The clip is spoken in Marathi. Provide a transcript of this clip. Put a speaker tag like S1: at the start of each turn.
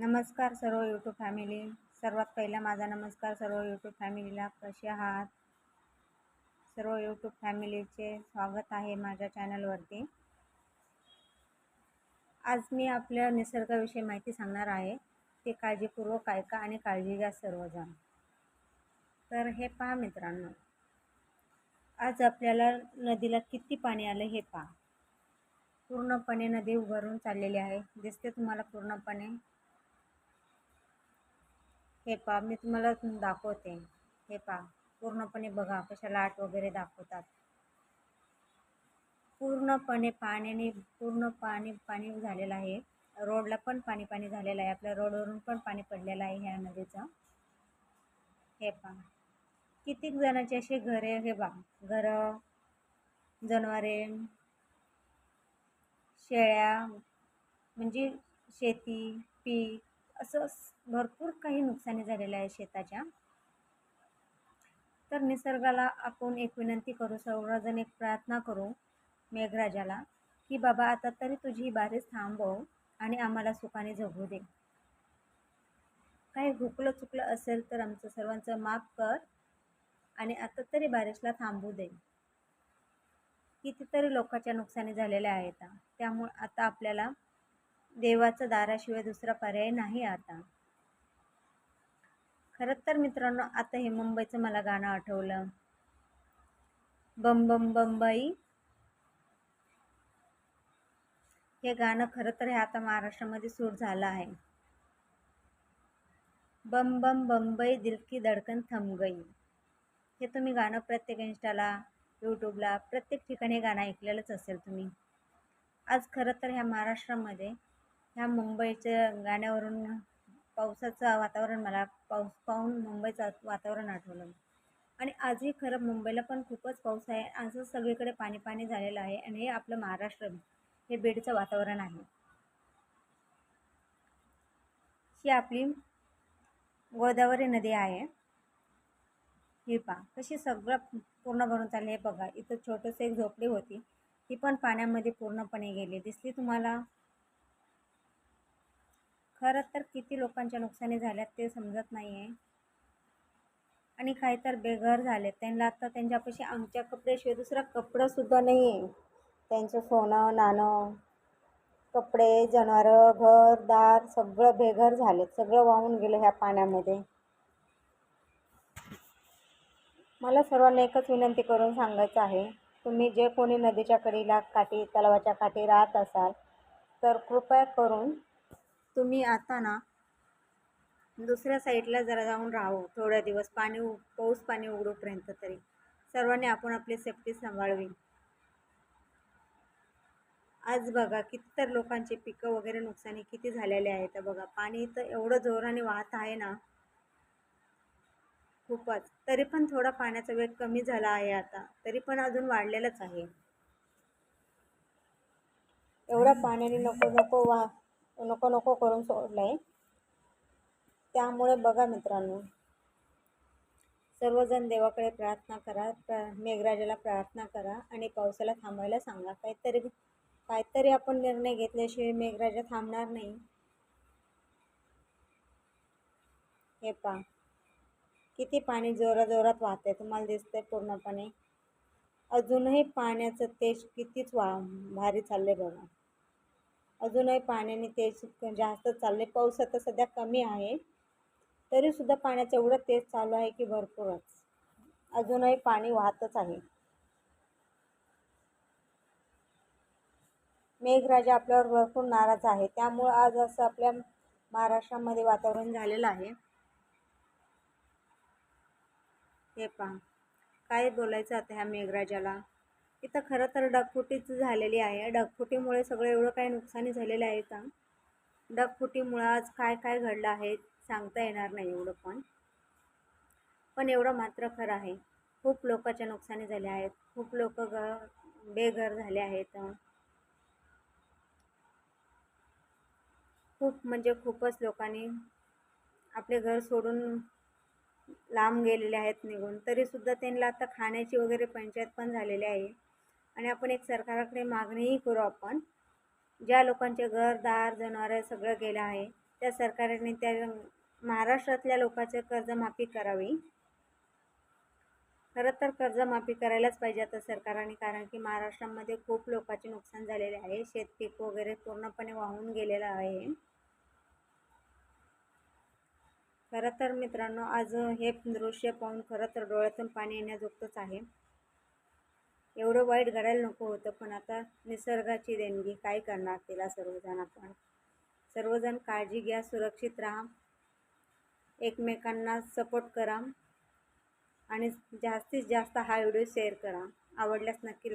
S1: नमस्कार सर्व यूट्यूब फॅमिली सर्वात पहिला माझा नमस्कार सर्व यूट्यूब फॅमिलीला कसे आहात? सर्व यूट्यूब फॅमिलीचे स्वागत आहे माझ्या चॅनलवरती आज मी आपल्या निसर्गाविषयी माहिती सांगणार आहे. ते काळजीपूर्वक ऐका आणि काळजी घ्या सर्वजण. तर हे पहा मित्रांनो. आज आपल्याला नदीला किती पाणी आलं हे पहा. पूर्णपणे नदी उभारून चाललेली आहे. दिसते तुम्हाला पूर्णपणे? हे पा मी तुम्हाला दाखवते. हे पहा पूर्णपणे बघा कशा लाट वगैरे दाखवतात. पूर्णपणे पाण्याने पूर्ण पाणी पाणी झालेलं आहे. रोडला पण पाणी पाणी झालेलं आहे. आपल्या रोडवरून पण पाणी पडलेलं आहे ह्या नदीचं. हे पहा. कितीक जणांचे असे घरे हे बा घरं जनावरे शेळ्या म्हणजे शेती पीक असं भरपूर काही नुकसानी झालेलं आहे शेताच्या. तर निसर्गाला आपण एक विनंती करू सर्वजण एक प्रार्थना करू मेघराजाला की बाबा आता तरी तुझी ही बारिश थांबव आणि आम्हाला सुखाने जगू दे. काही हुकलं चुकलं असेल तर आमचं सर्वांचं माफ कर आणि आता तरी बारिशला थांबू दे. कितीतरी लोकांच्या नुकसानी झालेल्या आहेत. त्यामुळे आता आपल्याला देवाचं दाराशिवाय दुसरा पर्याय नाही आता. खरंच तर मित्रांनो आता हे मुंबईचं मला गाणं आठवलं. बम बम बंबई हे गाणं खरं तर हे आता महाराष्ट्रामध्ये सूट झालं आहे. बम बम बंबई दिल की धडकन थम गई. हे तुम्ही गाणं प्रत्येक इंस्टाला यूट्यूबला प्रत्येक ठिकाणी हे गाणं ऐकलेलंच असेल तुम्ही. आज खरं तर ह्या महाराष्ट्रामध्ये ह्या मुंबईच्या गाण्यावरून पावसाचं वातावरण मला पाऊस पाहून मुंबईचं वातावरण आठवलं. आणि आजही खरं मुंबईला पण खूपच पाऊस आहे. असं सगळीकडे पाणी पाणी झालेलं आहे आणि हे आपलं महाराष्ट्र हे बीडचं वातावरण आहे. ही आपली गोदावरी नदी आहे. ही पा कशी सगळं पूर्ण भरून चालली हे बघा इथं छोटंसं एक झोपडी होती. ती पण पाण्यामध्ये पूर्णपणे गेली. दिसली तुम्हाला? खरं तर किती लोकांच्या नुकसानी झाल्यात ते समजत नाही आहे आणि काही तर बेघर झाले त्यांना आता त्यांच्यापाशी आमच्या कपड्याशिवाय दुसरा कपडासुद्धा नाही आहे त्यांचं सोनं नाणं कपडे जनावरं घर दार सगळं बेघर झाले सगळं वाहून गेलं ह्या पाण्यामध्ये. मला सर्वांना एकच विनंती करून सांगायचं आहे. तुम्ही जे कोणी नदीच्या कडीला काठी तलावाच्या काठी राहत असाल तर कृपया करून तुम्ही आता ना दुसऱ्या साईडला जरा जाऊन राहावं थोड्या दिवस पाणी उ पाऊस पाणी उघडूपर्यंत तरी. सर्वांनी आपण आपली सेफ्टी सांभाळवी. आज बघा किती तर लोकांचे पिकं वगैरे नुकसानी किती झालेले आहेत. बघा पाणी तर एवढं जोराने वाहत आहे ना. खूपच. तरी पण थोडा पाण्याचा वेग कमी झाला आहे आता. तरी पण अजून वाढलेलंच आहे. एवढ्या पाण्याने नको नको वाह नको नको करून सोडलं आहे त्यामुळे बघा मित्रांनो. सर्वजण देवाकडे प्रार्थना करा प्रा मेघराजाला प्रार्थना करा आणि पावसाला थांबायला सांगा. काहीतरी काहीतरी आपण निर्णय घेतल्याशिवाय मेघराजा थांबणार नाही. हे पा किती पाणी जोराजोरात आहे तुम्हाला दिसतंय पूर्णपणे. अजूनही पाण्याचं तेज कितीच वा भारी चाललंय बघा. अजूनही पाण्याने तेज जास्त चालले पाऊस आता सध्या कमी आहे. तरीसुद्धा पाण्याचं एवढं तेज चालू आहे की भरपूरच. अजूनही पाणी वाहतच आहे. मेघराजा आपल्यावर भरपूर नाराज आहे. त्यामुळं आज असं आपल्या महाराष्ट्रामध्ये वातावरण झालेलं आहे. हे पहा. काय बोलायचं आता ह्या मेघराजाला? इथं खरं तर डगफुटीच झालेली आहे. डगफुटीमुळे सगळं एवढं काही नुकसानी झालेलं आहे का? डगफुटीमुळं आज काय काय घडलं आहे सांगता येणार नाही एवढं पण. पण एवढं मात्र खरं आहे. खूप लोकांच्या नुकसानी झाल्या आहेत. खूप लोक ग बेघर झाले आहेत. खूप म्हणजे खूपच लोकांनी आपले घर सोडून लांब गेलेले आहेत निघून. तरीसुद्धा त्यांना आता खाण्याची वगैरे पंचायत पण झालेली आहे. आणि आपण एक सरकाराकडे मागणीही करू आपण. ज्या लोकांचे घर दार जनावरं सगळं गेलं आहे त्या सरकारने त्या महाराष्ट्रातल्या लोकांचे कर्जमाफी करावी. खरं तर कर्जमाफी करायलाच पाहिजे आता सरकारने कारण की महाराष्ट्रामध्ये खूप लोकांचे नुकसान झालेले आहे. शेतपीक वगैरे पूर्णपणे वाहून गेलेलं आहे. खरं तर मित्रांनो आज हे दृश्य पाहून खरं तर डोळ्यातून पाणी येण्याजोगतंच आहे. एवढं वाईट घडायला नको होतं पण आता निसर्गाची देणगी काय करणार तिला सर्वजण आपण? सर्वजण काळजी घ्या सुरक्षित राहा. एकमेकांना सपोर्ट करा. आणि जास्तीत जास्त हा व्हिडिओ शेअर करा. आवडल्यास नक्की